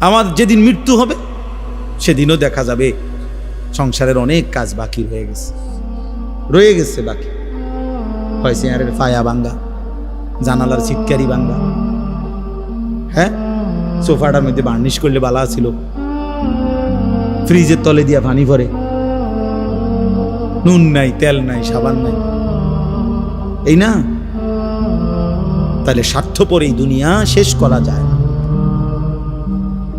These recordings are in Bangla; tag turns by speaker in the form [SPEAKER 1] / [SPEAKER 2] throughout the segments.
[SPEAKER 1] আমার যেদিন মৃত্যু হবে, সেদিনও দেখা যাবে। সংসারের অনেক কাজ বাকি রয়ে গেছে। রয়ে গেছে বাকি। হয় চেয়ারের ফায়া ভাঙ্গা জানালার চিৎকারি ভাঙ্গা হ্যাঁ? সোফাটার মধ্যে বার্নিশ করলে বালা ছিল। ফ্রিজের তলে দিয়া পানি ভরে। নুন নাই, তেল নাই, সাবান নাই। এই না? তাহলে স্বার্থপর এই দুনিয়া শেষ করা যায়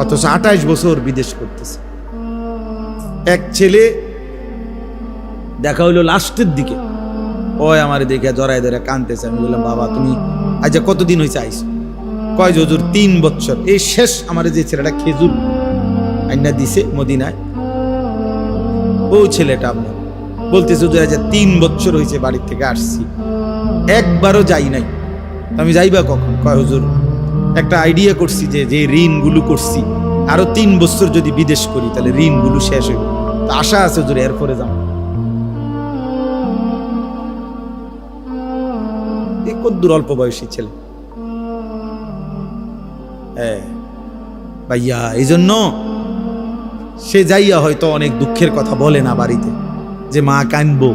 [SPEAKER 1] অথচ আঠাইশ বছর বিদেশ করতেছে। এক ছেলে দেখা হইল লাস্টের দিকে। ওই আমার দেখে জড়াই ধরে কানতেছে আমি বললাম, বাবা, তুমি আজ কতদিন হয়েছে আইসো কয় জজুর তিন বছর। এই শেষ আমার যে ছেলেটা খেজুর আইনা দিছে মদিনায়, ও ছেলেটা আপনার বলতেছে যে আজ তিন বছর হয়েছে বাড়ির থেকে আসছি। একবারও যাই নাই। আমি যাইবা কখন? কয়, হুজুর একটা আইডিয়া করছি যে যে ঋণগুলো করছি, আরও তিন বছর যদি বিদেশ করি, তাহলে ঋণগুলো শেষ হইব। তো আশা আছে হুজুর এরপরে এই কদ্দুর অল্প বয়সী ছেলে। হ্যাঁ ভাইয়া এই জন্য সে যাইয়া হয়তো অনেক দুঃখের কথা বলে না বাড়িতে, যে মা কানবো,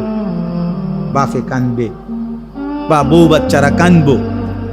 [SPEAKER 1] বাপে কানবে, বা বউ বাচ্চারা কানবো।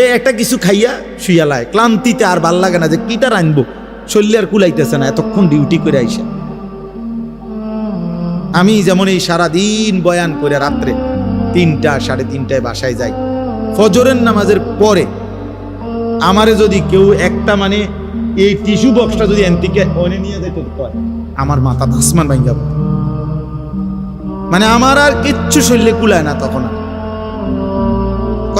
[SPEAKER 1] এ একটা কিছু খাইয়া শুইয়ালায় ক্লান্তিতে আর ভালো লাগে না যে কিটা রানবো শরীরে আর কুলাইতেছে না, এতক্ষণ ডিউটি করে আইসা। আমি যেমন এই সারাদিন বয়ান করে রাত্রে তিনটা, সাড়ে তিনটায় বাসায় যাই। ফজরের নামাজের পরে আমারে যদি কেউ একটা মানে এই টিস্যু বক্সটা যদি এনতিকে অনে নিয়ে যেত কয়, আমার মাথা আসমান ভাঙ্গা। মানে আমার আর কিচ্ছু শরীরে কুলায় না তখন আর।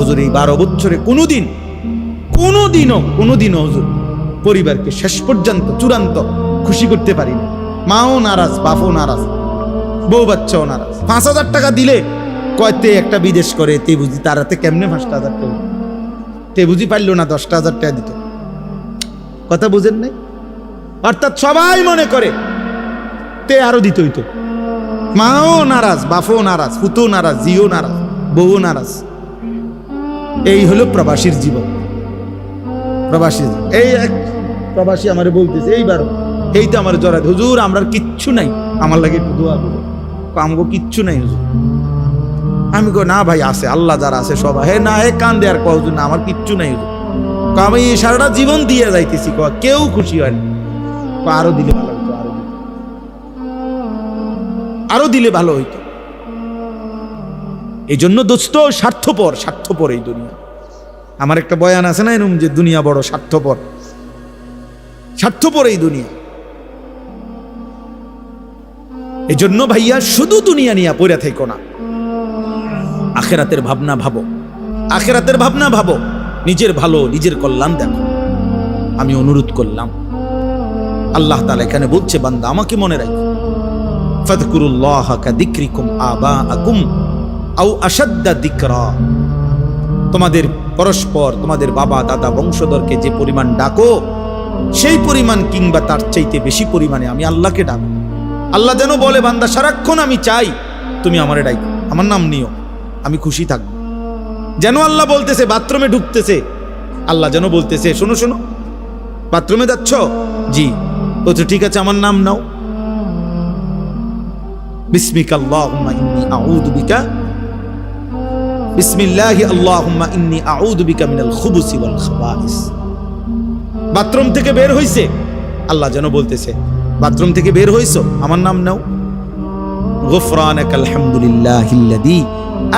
[SPEAKER 1] হুজুর, এই বারো বছরে কোনোদিন, কোনোদিনও কোনোদিনও হুজুর পরিবারকে শেষ পর্যন্ত, চূড়ান্ত খুশি করতে পারি না। মাও নারাজ, বাপও নারাজ, বউ বাচ্চাও নারাজ। পাঁচ হাজার টাকা দিলে কয়তে একটা বিদেশ করে, তে বুঝি তারাতে কেমনে পাঁচটা হাজার টাকা? তে বুঝি পারল না দশটা হাজার টাকা দিত। কথা বুঝেন নাই? অর্থাৎ সবাই মনে করে, তে আরও দিত হইতো মাও নারাজ, বাপও নারাজ পুতো নারাজ জিও নারাজ বউ নারাজ। এই হলো প্রবাসীর জীবন। প্রবাসী এই এক প্রবাসী আমার বলতেছে এইবার এই তো আমার জড়াত হুজুর আমরা কিচ্ছু নাই। আমার লাগে একটু দোয়া করো। আমাকে কিচ্ছু নাই হুজুর। আমি কই না ভাই আছে। আল্লাহ যারা আছে সবাই হে না হে কান দেয়ার কহ না আমার কিচ্ছু নাই হুজুর। আমি সারাটা জীবন দিয়ে যাইতেছি কয়, কেউ খুশি হয় না। আরও দিলে ভালো হইতো আরও। আরও দিলে ভালো হইতো। এই জন্য দোস্ত স্বার্থপর স্বার্থপর এই দুনিয়া। আমার একটা বয়ান আছে না এরকম যে দুনিয়া বড় স্বার্থপর? স্বার্থপর এই দুনিয়া। এই জন্য ভাইয়া, শুধু দুনিয়া নিয়ে পড়ে থেকো না। আখেরাতের ভাবনা ভাবো। আখেরাতের ভাবনা ভাবো। নিজের ভালো, নিজের কল্যাণ দেখো। আমি অনুরোধ করলাম, আল্লাহ তাআলা এখানে বলছে, বান্দা, আমাকে মনে রাখো। ফাদকুরুল্লাহ কাদিক্রিকুম আবাআকুম। আও আশাদ্দা দিকরা। তোমাদের পরস্পর, তোমাদের বাবা, দাদা, বংশধরকে যে পরিমাণ ডাকো, সেই পরিমাণ কিংবা তার চাইতে বেশি পরিমাণে আমি আল্লাহকে ডাকো আল্লাহ যেন বলে, বান্দা, সারাক্ষণ আমি চাই, তুমি আমারে ডাই আমার নাম নিও, আমি খুশি থাকব। যেন আল্লাহ বলতেছে, বাথরুমে ঢুকতেছে। আল্লাহ যেন বলতেছে, শোনো শোনো, বাথরুমে যাচ্ছ? জি। বলছে, ঠিক আছে, আমার নাম নাও। বিসমিকা বিসমিল্লাহি আল্লাহুম্মা ইন্নী আউযু বিকা মিনাল খুবুসি ওয়াল খাবাইস। বাথরুম থেকে বের হইছে। আল্লাহ যেন বলতেছে, বাথরুম থেকে বের হইছো? আমার নাম নাও। গুফরানাকা আলহামদুলিল্লাহিল্লাযী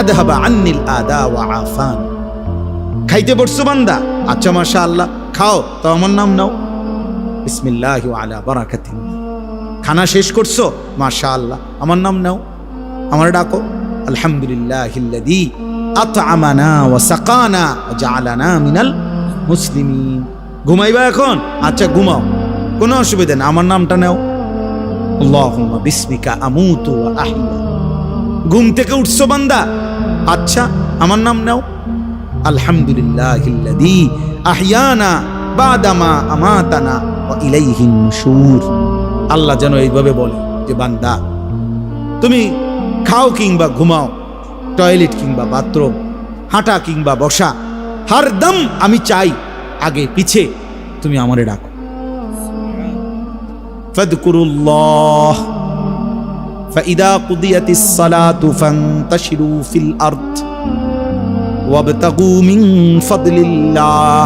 [SPEAKER 1] আযহাবা আন্নিল আদা ওয়া আফান। খাইতে বসছো বান্দা? আচ্ছা মাশাআল্লাহ, খাও, তো আমার নাম নাও। বিসমিল্লাহি ওয়া আলা বারাকাতিল্লাহ খানা শেষ করছ? মাশাআল্লাহ, আমার নাম নাও। আমার ডাকো। আলহামদুলিল্লাহিল্লাযী আত'আমানা ওয়া সাকানা ওয়া জাআলানা মিনাল মুসলিমিন। ঘুমাইবা এখন? আচ্ছা ঘুমাও। কোনো অসুবিধা নেই, আমার নামটা নাও। আল্লাহুম্মা বিসমিকা আমুতু ওয়া আহইয়া। ঘুম থেকে উঠছো বান্দা? আচ্ছা আমার নাম নাও। আলহামদুলিল্লাহিল্লাযী আহইয়ানা বাদামা আমাতানা ওয়া ইলাইহিন নুশুর। আল্লাহ যেন এইভাবে বলে যে, বান্দা, তুমি খাও কিংবা ঘুমাও। টয়লেট কিংবা বাথরুম হাঁটা কিংবা বসা হারদম আমি চাই আগে পিছে তুমি আমারে ডাকো ফাদকুরুল্লাহ فإذا قضيت الصلاة فانتشروا في الأرض وابتغوا من فضل الله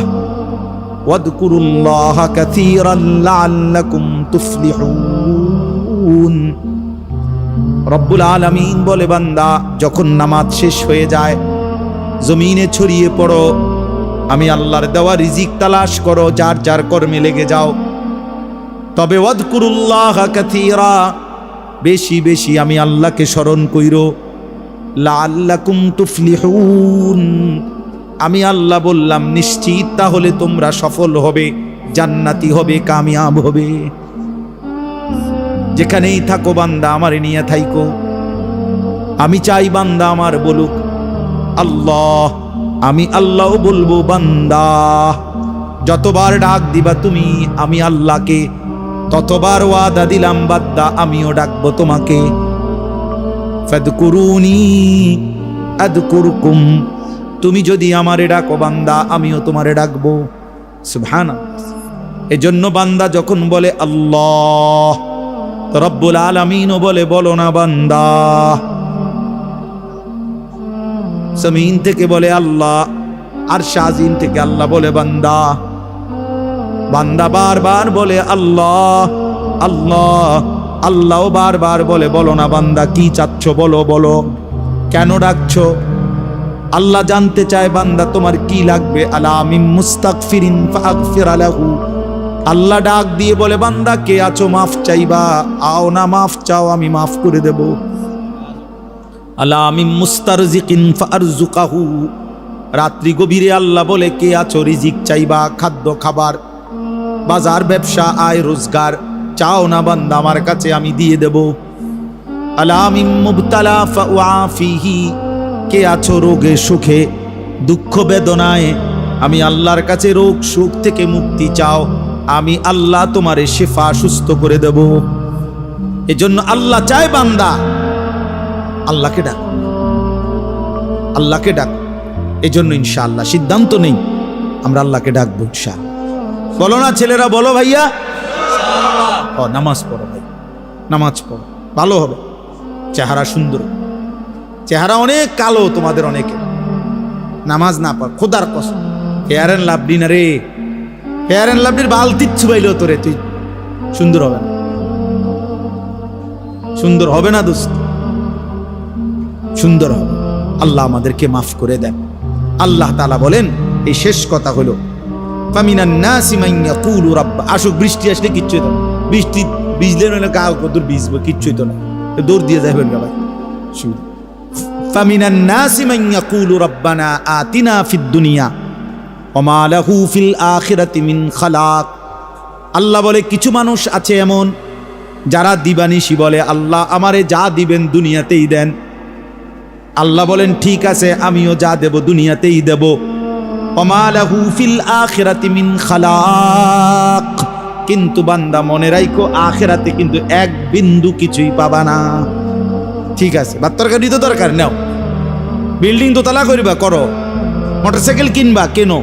[SPEAKER 1] واذكروا الله كثيرا لعلكم تفلحون রব্বুল আলামিন বলে, বান্দা, যখন নামাজ শেষ হয়ে যায়, জমিনে ছড়িয়ে পড়ো, আমি আল্লাহর দেওয়া রিজিক তালাশ করো, যার যার কর্মে লেগে যাও। তবে বেশি বেশি আমি আল্লাহকে স্মরণ কইরো আমি আল্লাহ বললাম, নিশ্চিত তাহলে তোমরা সফল হবে, জান্নাতি হবে, কামিয়াব হবে। যেখানেই থাকো বান্দা, আমার নিয়ে থাইকো। আমি চাই বান্দা আমার বলুক, আল্লাহ, আমি আল্লাহ বলব বান্দা। যতবার ডাক দিবা তুমি, আমি আল্লাহকে। ততবার ওয়াদা দিলাম বাদ্দা আমিও ডাকবো তোমাকে। তুমি যদি আমারে ডাকো বান্দা, আমিও তোমারে ডাকবো। সুবহান এজন্য বান্দা যখন বলে, আল্লাহ রব্বুল আলামিনও বলে, বলো না বান্দা। জমিন থেকে বলে, আল্লাহ। আর শাজিন থেকে আল্লাহ বলে, বান্দা। বান্দা বারবার বলে, আল্লাহ আল্লাহ। আল্লাহও বারবার বলে, বলো না বান্দা, কি চাচ্ছ? বলো বলো। কেন ডাকছো? আল্লাহ জানতে চায়, বান্দা, তোমার কি লাগবে? আলা আমি মুস্তাগফিরিন ফাগফির আলাহু। আল্লাহ ডাক দিয়ে বলে, বান্দা, কে আছো? মাফ চাইবা। আও না, মাফ চাও, আমি মাফ করে দেব। আল্লাহ, আমি মুস্তারজিকিন ফারজুকাহু রাত্রি গভীরে আল্লাহ বলে, কে আছো? রিজিক চাইবা, খাদ্য খাবার, বাজার ব্যবসা, আয় রোজগার। চাও না, বান্দা, আমার কাছে আমি দিয়ে দেব। আলামিম মুবতালা ফাওয়াফিহি কে আছো রোগে সুখে, দুঃখ বেদনায়? আমি আল্লাহর কাছে রোগ সুখ থেকে মুক্তি চাও। আমি আল্লাহ তোমারে শেফা সুস্থ করে দেব। এজন্য আল্লাহ চায় বান্দা আল্লাহকে ডাক। আল্লাহকে ডাক। এজন্য ইনশাআল্লাহ সিদ্ধান্ত নেই আমরা আল্লাহকে ডাকবো ইনশাআল্লাহ। বলো না ছেলেরা বলো ভাইয়া। ও নামাজ পড়ো ভাই নামাজ পড়ো ভালো হবে। চেহারা সুন্দর। চেহারা অনেক কালো তোমাদের অনেকে নামাজ না পড় খোদার কসম। ফেয়ার অ্যান্ড লাভলি না রে ফেয়ার অ্যান্ড লাভলির বালতি ছুবাইলেও তোরে, তুই সুন্দর হবে না। সুন্দর হবে না দোস্ত। সুন্দর হবে। আল্লাহ আমাদেরকে মাফ করে দেন। আল্লাহ তালা বলেন, এই শেষ কথা হলো আসুক, বৃষ্টি আসলে কিচ্ছুই তো না। বৃষ্টি বিজলে নইলে গা কত বিজবো কিচ্ছুই তো না। দৌড় দিয়ে যাবেন ভাই। শুধু ফামিনান নাসি মান ইয়াকুলু রাব্বানা আতিনা ফিদ দুনিয়া। ফিল খালাক। আল্লাহ বলে, কিছু মানুষ আছে এমন যারা দিবানিশি বলে, আল্লাহ আমারে যা দিবেন দুনিয়াতেই দেন। আল্লাহ বলেন, ঠিক আছে, আমিও যা দেব দুনিয়াতেই দেব। অমালাহু ফিল খালাক। কিন্তু বান্দা, মনে রাইকো আখেরাতে কিন্তু এক বিন্দু কিছুই পাবা না। ঠিক আছে বা তরকারি তো দরকার, নাও। বিল্ডিং দোতলা করিবা, করো। মোটরসাইকেল কিনবা, কেন?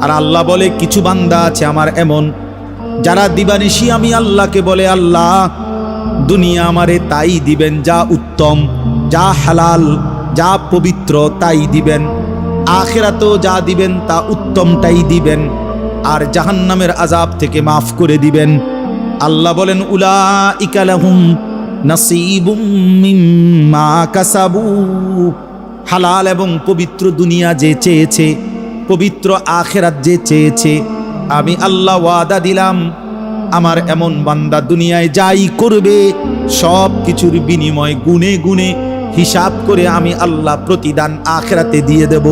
[SPEAKER 1] আর আল্লাহ বলে, কিছু বান্দা আছে আমার এমন, যারা দিবানিশি আমি আল্লাহকে বলে, আল্লাহ, দুনিয়া আমারে তাই দিবেন, যা উত্তম, যা হালাল, যা পবিত্র, তাই দিবেন। আখেরাতেও যা দিবেন, তা উত্তমটাই দিবেন। আর জাহান্নামের আজাব থেকে মাফ করে দিবেন। আল্লাহ বলেন উলা ইকালাহুম নসিবুম মিম্মা কাসাবু। হালাল এবং পবিত্র দুনিয়া যে চেয়েছে পবিত্র আখেরাত যে চেয়েছে, আমি আল্লাহ ওয়াদা দিলাম, আমার এমন বান্দা দুনিয়ায় যাই করবে, সব কিছুর বিনিময় গুনে গুনে হিসাব করে আমি আল্লাহ প্রতিদান আখেরাতে দিয়ে দেব।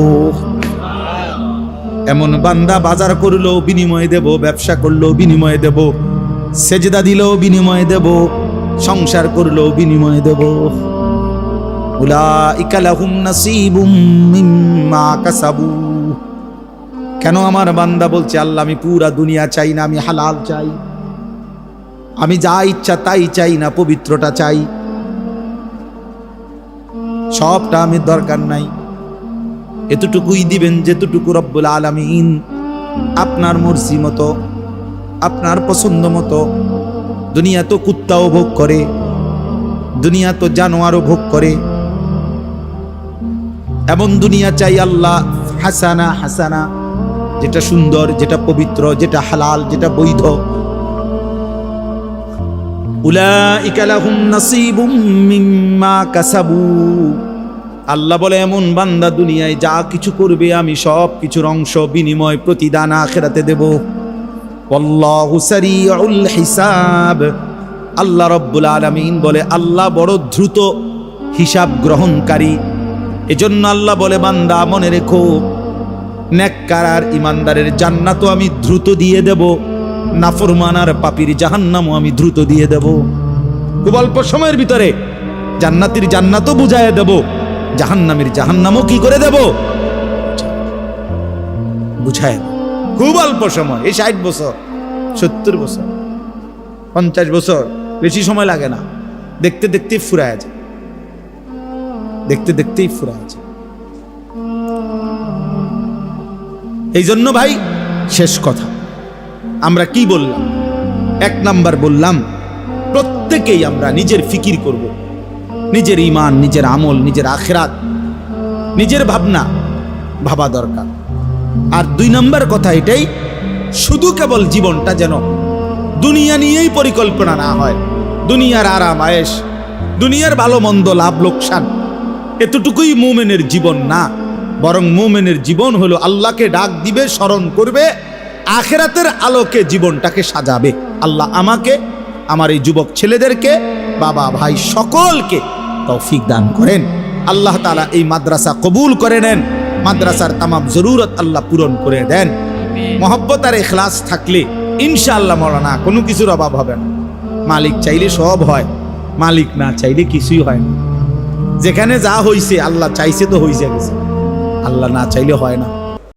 [SPEAKER 1] এমন বান্দা বাজার করল বিনিময় দেব, ব্যবসা করল বিনিময় দেব, সেজদা দিলেও বিনিময় দেব, সংসার করল বিনিময় দেব। উলা লাহুম নাসিবুম মিম্মা কাসাবু। কেন আমার বান্দা বলছে, আল্লাহ, আমি পুরা দুনিয়া চাই না, আমি হালাল চাই। আমি যা ইচ্ছা তাই চাই না পবিত্রটা চাই। সবটা আমি দরকার নাই। এতটুকুই দিবেন যেতটুকু রব্বুল আলামিন আপনার মর্জি মতো, আপনার পছন্দ মতো। দুনিয়া তো কুত্তাও ভোগ করে, দুনিয়া তো জানোয়ারও ভোগ করে। এমন দুনিয়া চাই আল্লাহ, হাসানা হাসানা। যেটা সুন্দর, যেটা পবিত্র, যেটা হালাল, যেটা বৈধ। আল্লাহ বলে, এমন বান্দা দুনিয়ায় যা কিছু করবে, আমি সব কিছুর অংশ বিনিময় প্রতিদান আখেরাতে দেব। হিসাব। আল্লাহ রব্বুল আলামিন বলে, আল্লাহ বড় দ্রুত হিসাব গ্রহণকারী। এজন্য আল্লাহ বলে, বান্দা মনে রেখো নেককার আর ইমানদারের জান্নাতও আমি দ্রুত দিয়ে দেব। নাফরমান আর পাপির জাহান্নামও আমি দ্রুত দিয়ে দেব। খুব অল্প সময়ের ভিতরে জান্নাতির জান্নাতও বুঝায় দেব। জাহান্নামের জাহান্নামও কি করে দেব? বুঝায় খুব অল্প সময়, এই ষাট বছর, সত্তর বছর, পঞ্চাশ বছর, বেশি সময় লাগে না। দেখতে দেখতেই ফুরায় যায়। দেখতে দেখতেই ফুরায় যায়। এই জন্য ভাই, শেষ কথা। আমরা কি বললাম? এক নাম্বার বললাম, প্রত্যেকেই আমরা নিজের ফিকির করব। নিজের ইমান নিজের আমল, নিজের আখেরাত, নিজের ভাবনা ভাবা দরকার। আর দুই নম্বর কথা এটাই, শুধু কেবল জীবনটা যেন দুনিয়া নিয়েই পরিকল্পনা না হয়। দুনিয়ার আরাম আয়েস দুনিয়ার ভালো মন্দ লাভ, লোকসান, এতটুকুই মুমেনের জীবন না। বরং মুমেনের জীবন হলো আল্লাহকে ডাক দিবে স্মরণ করবে আখেরাতের আলোকে জীবনটাকে সাজাবে। আল্লাহ আমাকে আমার এই যুবক ছেলেদেরকে বাবা ভাই সকলকে তৌফিক দান করেন। আল্লাহ তালা এই মাদ্রাসা কবুল করে নেন মাদ্রাসার তামাম জরুরত আল্লাহ পূরণ করে দেন। মহব্বত আর এখলাস থাকলে ইনশাআল্লাহ মরানা কোনো কিছুর অভাব হবে না। মালিক চাইলে সব হয় মালিক না চাইলে কিছুই হয় না। যেখানে যা হইছে আল্লাহ চাইছে তো হইছে গেছে। আল্লাহ না চাইলে হয় না।